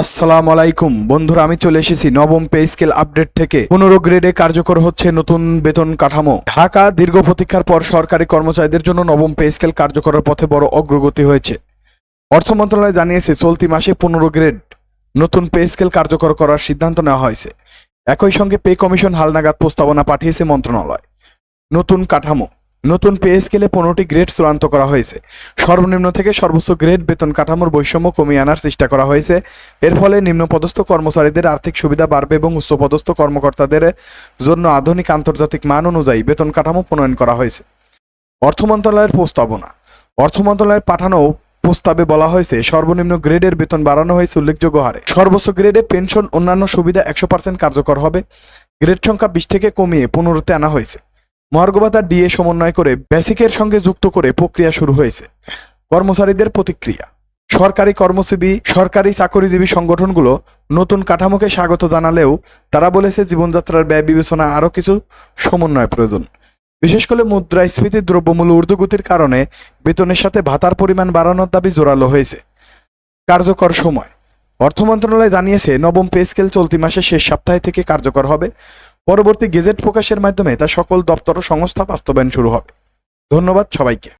আসসালামু আলাইকুম। বন্ধুরা, আমি চলে এসেছি নবম পে স্কেল আপডেট থেকে। পনেরো গ্রেডে কার্যকর হচ্ছে নতুন বেতন কাঠামো। ঢাকা দীর্ঘ প্রতীক্ষার পর সরকারি কর্মচারীদের জন্য নবম পে স্কেল কার্যকরের পথে বড় অগ্রগতি হয়েছে। অর্থ মন্ত্রণালয় জানিয়েছে, চলতি মাসে পনেরো গ্রেড নতুন পে স্কেল কার্যকর করার সিদ্ধান্ত নেওয়া হয়েছে। একই সঙ্গে পে কমিশন হালনাগাদ প্রস্তাবনা পাঠিয়েছে মন্ত্রণালয়। নতুন কাঠামো। নতুন পে স্কেলে পনেরোটি গ্রেড চূড়ান্ত করা হয়েছে। সর্বনিম্ন থেকে সর্বোচ্চ গ্রেড বেতন কাঠামোর বৈষম্য কমিয়ে আনার চেষ্টা করা হয়েছে। এর ফলে নিম্নপদস্থ কর্মচারীদের আর্থিক সুবিধা বাড়বে এবং উচ্চপদস্থ কর্মকর্তাদের জন্য আধুনিক আন্তর্জাতিক মান অনুযায়ী বেতন কাঠামো প্রণয়ন করা হয়েছে। অর্থ মন্ত্রণালয়ের প্রস্তাবনা। অর্থ মন্ত্রণালয়ের পাঠানো প্রস্তাবে বলা হয়েছে, সর্বনিম্ন গ্রেডের বেতন বাড়ানো হয়েছে উল্লেখযোগ্য হারে। সর্বোচ্চ গ্রেডে পেনশন অন্যান্য সুবিধা একশো পার্সেন্ট কার্যকর হবে। গ্রেড সংখ্যা বিশ থেকে কমিয়ে পনেরোতে আনা হয়েছে। মহার্গভাতা ডিএ সমন্বয় করে বেসিকের সঙ্গে যুক্ত করে প্রক্রিয়া শুরু হয়েছে। কর্মচারীদের প্রতিক্রিয়া। সরকারি কর্মজীবী, সরকারি চাকরিজীবী সংগঠনগুলো নতুন কাঠামোকে স্বাগত জানালেও তারা বলেছে জীবনযাত্রার ব্যয় বিবেচনা আরও কিছু সমন্বয় প্রয়োজন। বিশেষ করে মুদ্রাস্ফীতি দ্রব্যমূল্য ঊর্ধ্বগতির কারণে বেতনের সাথে ভাতার পরিমাণ বাড়ানোর দাবি জোরালো হয়েছে। কার্যকর সময়। অর্থ মন্ত্রণালয় জানিয়েছে, নবম পে স্কেল চলতি মাসের শেষ সপ্তাহে থেকে কার্যকর হবে। পরবর্তী গেজেট প্রকাশের মাধ্যমে তা সকল দপ্তর ও সংস্থা বাস্তবায়ন শুরু হবে। ধন্যবাদ সবাইকে।